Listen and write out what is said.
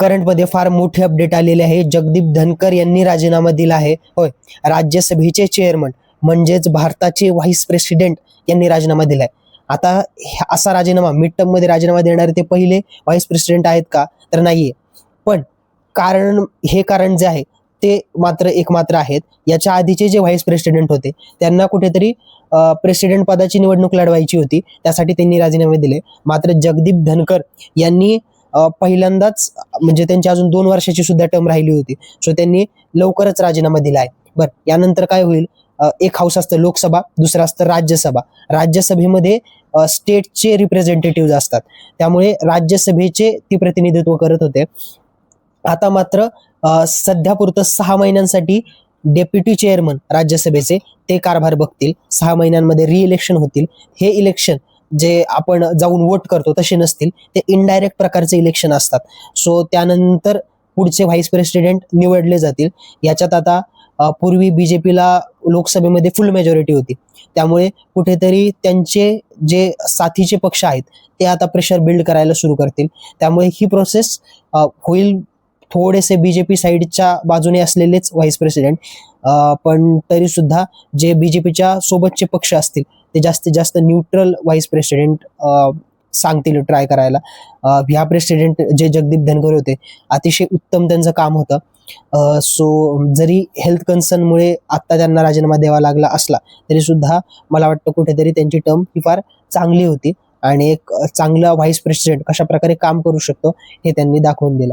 करंटमध्ये फार मोठी अपडेट आलेली आहे. जगदीप धनकर यांनी राजीनामा दिला आहे. होय राज्यसभेचे चेअरमन म्हणजेच भारताचे व्हाईस प्रेसिडेंट यांनी राजीनामा दिलाय आता असा राजीनामा मिड टर्ममध्ये राजीनामा देणारे ते पहिले व्हाईस प्रेसिडेंट आहेत का? तर नाहीये. पण कारण हे कारण जे आहे ते मात्र एकमात्र आहेत. याच्या आधीचे जे व्हाईस प्रेसिडेंट होते त्यांना कुठेतरी प्रेसिडेंट पदाची निवडणूक लढवायची होती. त्यासाठी त्यांनी राजीनामे दिले. मात्र जगदीप धनकर यांनी पहिल्यांदाच म्हणजे त्यांची अजून दोन वर्षाची सुद्धा टर्म राहिली होती. सो त्यांनी लवकरच राजीनामा दिला आहे. बरं यानंतर काय होईल? एक हाऊस असतं लोकसभा दुसरं असतं राज्यसभा. राज्यसभेमध्ये स्टेटचे रिप्रेझेंटेटिव्ह असतात. त्यामुळे राज्यसभेचे ती प्रतिनिधित्व करत होते. आता मात्र सध्यापुरतं सहा महिन्यांसाठी डेप्युटी चेअरमन राज्यसभेचे ते कारभार बघतील. सहा महिन्यांमध्ये रिइलेक्शन होतील. हे इलेक्शन जे आपण जाऊन वोट करतो तसे नसतील ते इनडायरेक्ट प्रकारचे इलेक्शन असतात. सो त्यानंतर पुढचे व्हाईस प्रेसिडेंट निवडले जातील. याच्यात आता पूर्वी बीजेपीला लोकसभेमध्ये फुल मेजॉरिटी होती. त्यामुळे कुठेतरी त्यांचे जे साथीचे पक्ष आहेत ते आता प्रेशर बिल्ड करायला सुरू करतील. त्यामुळे ही प्रोसेस होईल थोडेसे बीजेपी साईडच्या बाजूने असलेलेच व्हाईस प्रेसिडेंट पण तरी सुद्धा जे बीजेपीच्या सोबतचे पक्ष असतील ते जास्तीत जास्त न्यूट्रल व्हाईस प्रेसिडेंट सांगतील ट्राय करायला. ह्या प्रेसिडेंट जे जगदीप धनगर होते अतिशय उत्तम त्यांचं काम होतं. सो जरी हेल्थ कन्सर्नमुळे आत्ता त्यांना राजीनामा द्यावा लागला असला तरी सुद्धा मला वाटतं कुठेतरी त्यांची टर्म ही फार चांगली होती. आणि एक चांगला व्हाईस प्रेसिडेंट कशा प्रकारे काम करू शकतो हे त्यांनी दाखवून दिलं.